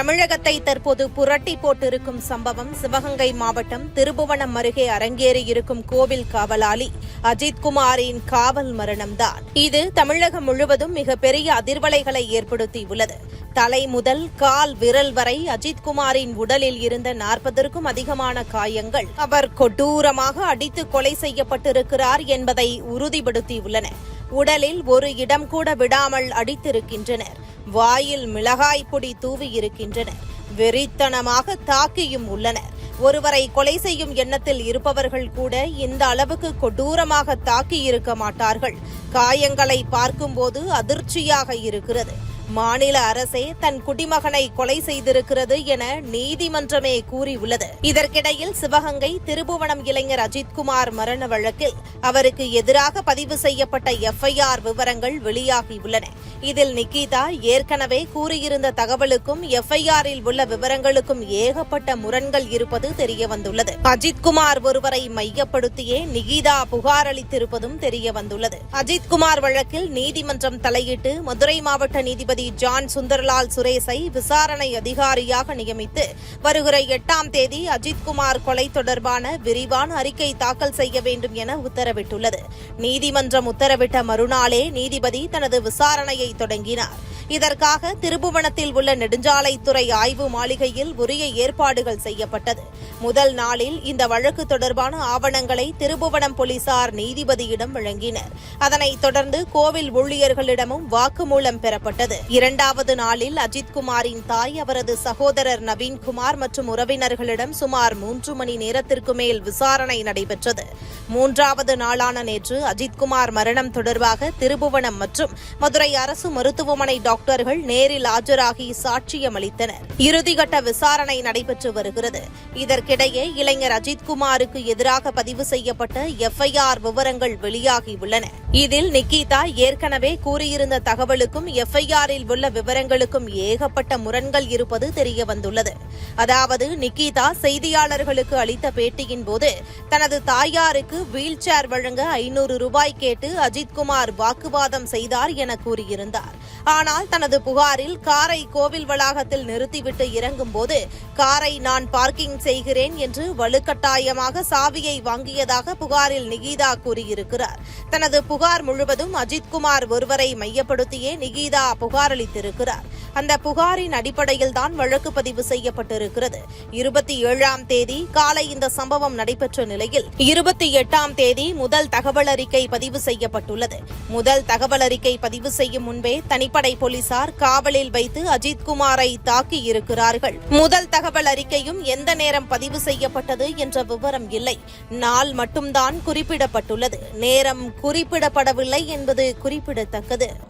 தமிழகத்தை தற்போது புரட்டி போட்டிருக்கும் சம்பவம் சிவகங்கை மாவட்டம் திருபுவனம் அருகே அரங்கேறியிருக்கும் கோவில் காவலாளி அஜித்குமாரின் காவல் மரணம்தான். இது தமிழகம் முழுவதும் மிகப்பெரிய அதிர்வலைகளை ஏற்படுத்தியுள்ளது. தலை முதல் கால் விரல் வரை அஜித்குமாரின் உடலில் இருந்த நாற்பதற்கும் அதிகமான காயங்கள் அவர் கொடூரமாக அடித்து கொலை செய்யப்பட்டிருக்கிறார் என்பதை உறுதிப்படுத்தியுள்ளன. உடலில் ஒரு இடம் கூட விடாமல் அடித்திருக்கின்றனர். வாயில் மிளகாய் பொடி தூவி இருக்கின்றனர் வெறித்தனமாக தாக்கியும் உள்ளனர். ஒருவரை கொலை செய்யும் எண்ணத்தில் இருப்பவர்கள் கூட இந்த அளவுக்கு கொடூரமாக தாக்கி இருக்க மாட்டார்கள். காயங்களை பார்க்கும்போது அதிர்ச்சியாக இருக்கிறது. மாநில அரசே தன் குடிமகனை கொலை செய்திருக்கிறது என நீதிமன்றமே கூறியுள்ளது. இதற்கிடையில் சிவகங்கை திருபுவனம் இளைஞர் அஜித்குமார் மரண வழக்கில் அவருக்கு எதிராக பதிவு செய்யப்பட்ட எஃப்ஐஆர் விவரங்கள் வெளியாகியுள்ளன. இதில் நிகிதா ஏற்கனவே கூறியிருந்த தகவலுக்கும் எஃப்ஐஆரில் உள்ள விவரங்களுக்கும் ஏகப்பட்ட முரண்கள் இருப்பது தெரியவந்துள்ளது. அஜித்குமார் ஒருவரை மையப்படுத்தியே நிகிதா புகார் அளித்திருப்பதும் தெரியவந்துள்ளது. அஜித்குமார் வழக்கில் நீதிமன்றம் தலையிட்டு மதுரை மாவட்ட நீதிபதி ஜான் சுந்தர்லால் சுரேஷை விசாரணை அதிகாரியாக நியமித்து வருகிற எட்டாம் தேதி அஜித்குமார் கொலை தொடர்பான விரிவான அறிக்கை தாக்கல் செய்ய வேண்டும் என உத்தரவிட்டுள்ளது. நீதிமன்றம் உத்தரவிட்ட மறுநாளே நீதிபதி தனது விசாரணையை தொடங்கினார். இதற்காக திருபுவனத்தில் உள்ள நெடுஞ்சாலைத்துறை ஆய்வு மாளிகையில் உரிய ஏற்பாடுகள் செய்யப்பட்டது. முதல் நாளில் இந்த வழக்கு தொடர்பான ஆவணங்களை திருபுவனம் போலீசார் நீதிபதியிடம் வழங்கினர். அதனைத் தொடர்ந்து கோவில் ஊழியர்களிடமும் வாக்குமூலம் பெறப்பட்டது. இரண்டாவது நாளில் அஜித்குமாரின் தாய் அவரது சகோதரர் நவீன்குமார் மற்றும் உறவினர்களிடம் சுமார் மூன்று மணி நேரத்திற்கு மேல் விசாரணை நடைபெற்றது. மூன்றாவது நாளான நேற்று அஜித்குமார் மரணம் தொடர்பாக திருபுவனம் மற்றும் மதுரை அரசு மருத்துவமனை டாக்டர்கள் நேரில் ஆஜராகி சாட்சியம் அளித்தனர். இறுதிக்கட்ட விசாரணை நடைபெற்று வருகிறது. இதற்கிடையே இளைஞர் அஜித்குமாருக்கு எதிராக பதிவு செய்யப்பட்ட எஃப்ஐஆர் விவரங்கள் வெளியாகியுள்ளன இதில் நிக்கிதா ஏற்கனவே கூறியிருந்த தகவலுக்கும் எஃப்ஐஆரில் உள்ள விவரங்களுக்கும் ஏகப்பட்ட முரண்கள் இருப்பது தெரியவந்துள்ளது. அதாவது நிக்கிதா செய்தியாளர்களுக்கு அளித்த பேட்டியின் போது தனது தாயாருக்கு வீல் சேர் வழங்க ஐநூறு ரூபாய் கேட்டு அஜித்குமார் வாக்குவாதம் செய்தார் என கூறியிருந்தார். ஆனால் தனது புகாரில் காரை கோவில் வளாகத்தில் நிறுத்திவிட்டு இறங்கும்போது காரை நான் பார்க்கிங் செய்கிறேன் என்று வலுக்கட்டாயமாக சாவியை வாங்கியதாக புகாரில் நிகிதா கூறியிருக்கிறார். தனது புகார் முழுவதும் அஜித்குமார் ஒருவரை மையப்படுத்தியே நிகிதா புகாரளித்திருக்கிறார். அந்த புகாரின் அடிப்படையில் தான் வழக்கு பதிவு செய்யப்பட்டிருக்கிறது. இருபத்தி ஏழாம் தேதி காலை இந்த சம்பவம் நடைபெற்ற நிலையில் இருபத்தி எட்டாம் தேதி முதல் தகவல் அறிக்கை பதிவு செய்யப்பட்டுள்ளது. முதல் தகவல் அறிக்கை பதிவு செய்யும் முன்பே தனிப்படை போலீசார் காவலில் வைத்து அஜித்குமாரை தாக்கி இருக்கிறார்கள். முதல் தகவல் அறிக்கையும் எந்த நேரம் பதிவு செய்யப்பட்டது என்ற விவரம் இல்லை. நாள் மட்டும்தான் குறிப்பிடப்பட்டுள்ளது. நேரம் குறிப்பிடப்படவில்லை என்பது குறிப்பிடத்தக்கது.